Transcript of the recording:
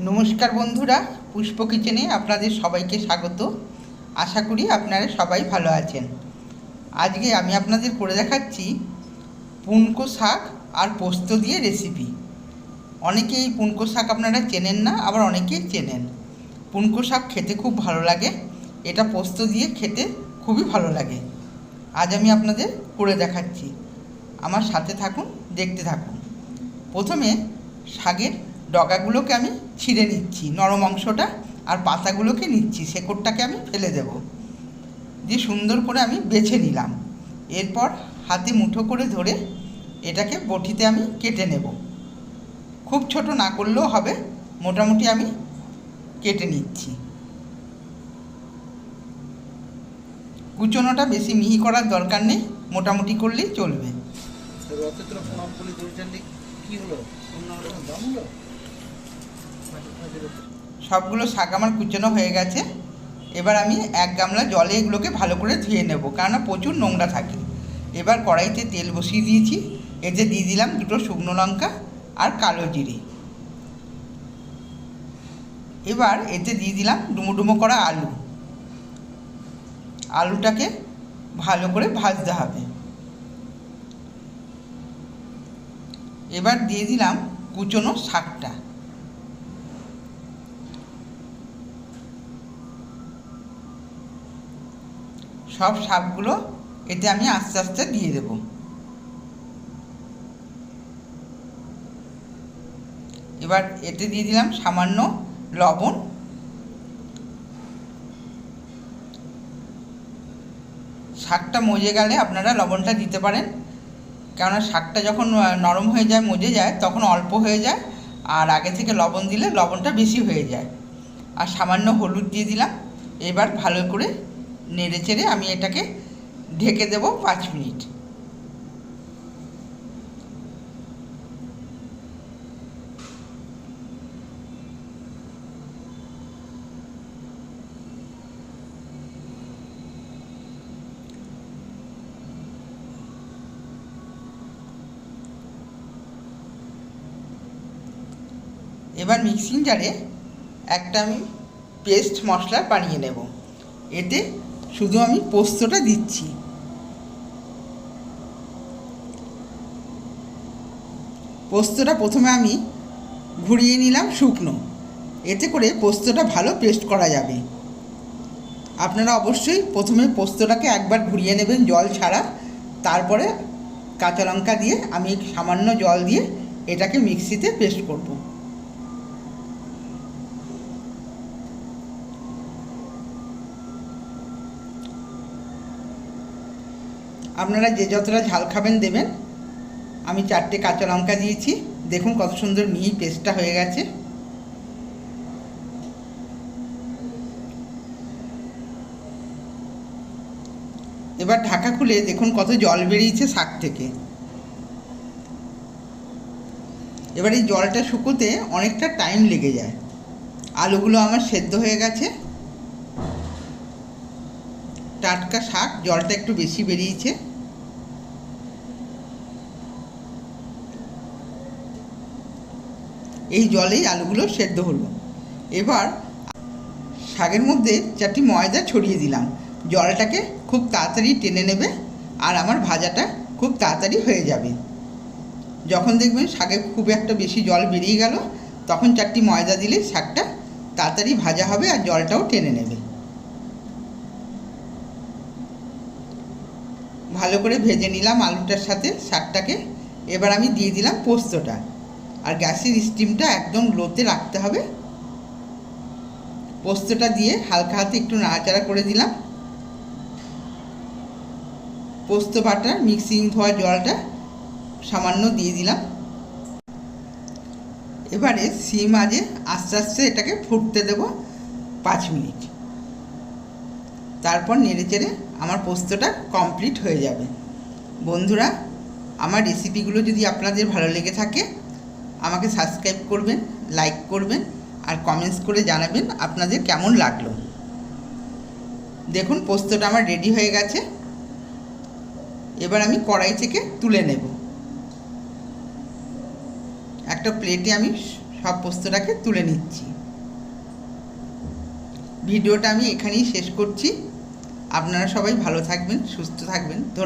নমস্কার বন্ধুরা, পুষ্প কিচেনে আপনাদের সবাইকে স্বাগত। আশা করি আপনারা সবাই ভালো আছেন। আজকে আমি আপনাদের করে দেখাচ্ছি পুনকো শাক আর পোস্ত দিয়ে রেসিপি অনেকেই এই পুনকো শাক আপনারা চেনেন না, আবার অনেকেই চেনেন। পুনকো শাক খেতে খুব ভালো লাগে, এটা পোস্ত দিয়ে খেতে খুবই ভালো লাগে। আজ আমি আপনাদের করে দেখাচ্ছি। আমার সাথে থাকুন, দেখতে থাকুন। প্রথমে শাকের ডগাগুলোকে আমি ছিঁড়ে নিচ্ছি, নরম অংশটা, আর পাতাগুলোকে নিচ্ছি, শেকড়টাকে আমি ফেলে দেব। দিয়ে সুন্দর করে আমি বেছে নিলাম। এরপর হাতে মুঠো করে ধরে এটাকে বটিতে আমি কেটে নেব। খুব ছোট না করলেও হবে, মোটামুটি আমি কেটে নিচ্ছি। কুচনোটা বেশি মিহি করার দরকার নেই, মোটামুটি করলেই চলবে। কি হলো? দাম হলো? সবগুলো শাক আমার কুচানো হয়ে গেছে। এবার আমি এক গামলা জলে এগুলোকে ভালো করে ধুয়ে নেব, কেননা প্রচুর নোংরা থাকে। এবার কড়াইতে তেল বসিয়ে দিয়েছি এতে দিয়ে দিলাম দুটো শুকনো লঙ্কা আর কালো জিরে। এবার এতে দিয়ে দিলাম ডুমো ডুমো করা আলু। আলুটাকে ভালো করে ভাজতে হবে। এবার দিয়ে দিলাম কুচনো শাকটা। সব শাকগুলো এতে আমি আস্তে আস্তে দিয়ে দেব। এবার এতে দিয়ে দিলাম সামান্য লবণ। শাকটা মজে গেলে আপনারা লবণটা দিতে পারেন। কেননা শাকটা যখন নরম হয়ে যায়, মজে যায়, তখন অল্প হয়ে যায়। আর আগে থেকে লবণ দিলে লবণটা বেশি হয়ে যায়। আর সামান্য হলুদ দিয়ে দিলাম। এবার ভালো করে নেড়ে চেড়ে আমি এটাকে ঢেকে দেব পাঁচ মিনিট। এবার মিক্সিং জারে একটা আমি পেস্ট মশলা বানিয়ে নেব। এতে শুধু আমি পোস্তটা দিচ্ছি। পোস্তটা প্রথমে আমি ঘুরিয়ে নিলাম শুকনো। এতে করে পোস্তটা ভালো পেস্ট করা যাবে। আপনারা অবশ্যই প্রথমে পোস্তটাকে একবার ঘুরিয়ে নেবেন জল ছাড়া। তারপরে কাঁচা লঙ্কা দিয়ে আমি সামান্য জল দিয়ে এটাকে মিক্সিতে পেস্ট করব। আপনারা যে যতটা ঝাল খাবেন দেবেন। আমি চারটে কাঁচা লঙ্কা দিয়েছি। দেখুন কত সুন্দর মিহি পেস্টটা হয়ে গেছে। এবার ঢাকা খুলে দেখুন কত জল বেরিয়েছে শাক থেকে। এবার এই জলটা শুকোতে অনেকটা টাইম লেগে যায়। আলুগুলো আমার সেদ্ধ হয়ে গেছে। টাটকা শাক, জলটা একটু বেশি বেরিয়েছে। এই জলেই আলুগুলো সেদ্ধ হলো। এবার শাকের মধ্যে চারটি ময়দা ছড়িয়ে দিলাম। জলটাকে খুব তাড়াতাড়ি টেনে নেবে আর আমার ভাজাটা খুব তাড়াতাড়ি হয়ে যাবে। যখন দেখবেন শাকে খুব একটা বেশি জল বেরিয়ে গেল, তখন চারটি ময়দা দিলে শাকটা তাড়াতাড়ি ভাজা হবে আর জলটাও টেনে নেবে। ভালো করে ভেজে নিলাম আলুটার সাথে, শাকটাকে। এবার আমি দিয়ে দিলাম পোস্তটা। আর গ্যাসের স্টিমটা একদম লোতে রাখতে হবে। পোস্তটা দিয়ে হালকা হাতে একটু নাড়াচাড়া করে দিলাম। পোস্ত বাটা মিক্সিং ধোয়া জলটা সামান্য দিয়ে দিলাম। এবারে সিম আজে আস্তে আস্তে এটাকে ফুটতে দেব পাঁচ মিনিট। তারপর নেড়ে চেড়ে আমার পোস্তটা কমপ্লিট হয়ে যাবে। বন্ধুরা, আমার রেসিপিগুলো যদি আপনাদের ভালো লেগে থাকে আমাকে সাবস্ক্রাইব করবেন লাইক করবেন আর কমেন্টস করে জানাবেন আপনাদের কেমন লাগল। দেখুন পোস্তটা আমার রেডি হয়ে গেছে। এবার আমি কড়াই থেকে তুলে নেব। একটা প্লেটে আমি সব পোস্তটাকে তুলে নিচ্ছি। ভিডিওটা আমি এখানেই শেষ করছি। আপনারা সবাই ভালো থাকবেন, সুস্থ থাকবেন। ধন্যবাদ।